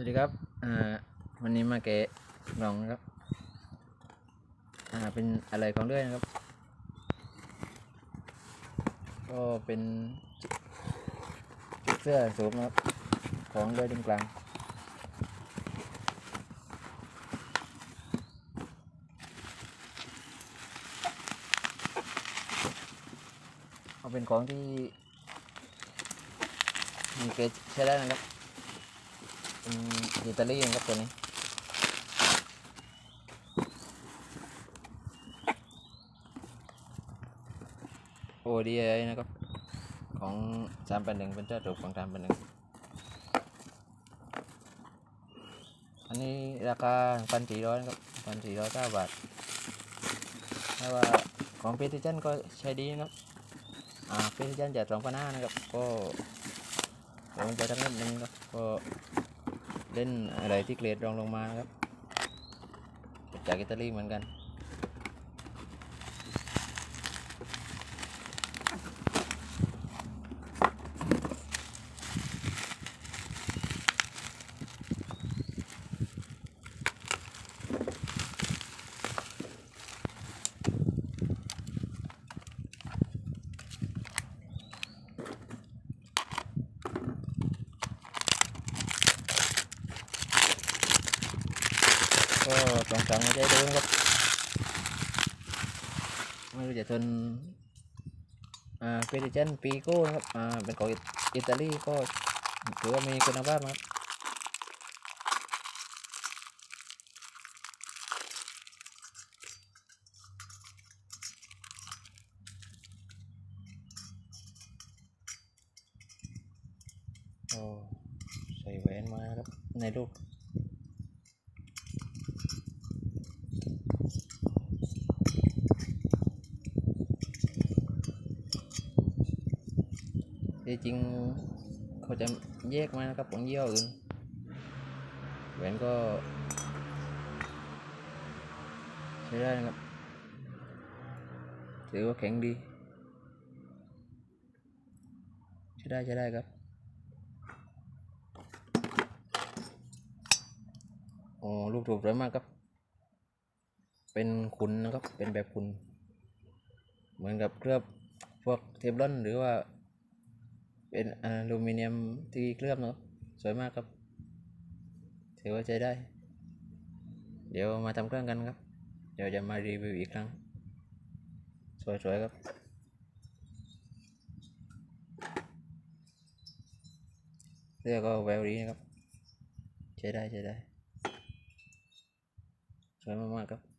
วัสดีครับอ่าวันนี้มาแกะกล่องนะครับอ่าเป็นอะไรของเลื่อยนะครับ ก็เป็นชุดเสื้อสูบนะครับ ของเลื่อยตรงกลางเอาเป็นของที่มีเกจใช้ได้นะครับ เป็นอิตาลีนะครับตัวนี้โอดีไอนะครับ ของสามแปดหนึ่งเป็นเจ้าตัวของสามแปดหนึ่งอันนี้ราคาพันสี่ร้อยครับพันสี่ร้อยเก้าบาทถ้าว่าของเพทิชันก็ใช้ดีนะครับ อ่าเพทิชันจะสองพันห้านะครับ ก็เดี๋ยวมันจะทั้งนิดนึงครับก็ เล่นอะไรที่เกรดรองลงมานะครับจากอิตาลีเหมือนกัน ก็สองสามมาใจดูนะครับ ไม่รู้จะทนอ่าเฟรเจนปีโก้นะครับ อ่า เป็นของอิตาลีก็ถือว่ามีคุณภาพครับโอ้ใส่แหวนมาครับ ในรูป ที่จริงเขาจะแยกมานะครับของเยี่ห้ออื่นแหวนก็ใช้ได้นะครับถือว่าแข็งดีใช้ได้ใช้ได้ครับโอ้ลูกถูกสวยมากครับ เป็นขุนนะครับเป็นแบบขุนเหมือนกับเคลือบพวกเทฟลอนหรือว่า เป็นอลูมิเนียมที่เคลือบเนาะสวยมากครับ ถือว่าใช้ได้ เดี๋ยวมาทำเครื่องกันครับ เดี๋ยวจะมารีวิวอีกครั้ง สวยๆครับ เสื้อก็แววดีนะครับ ใช้ได้ใช้ได้สวยมากๆครับ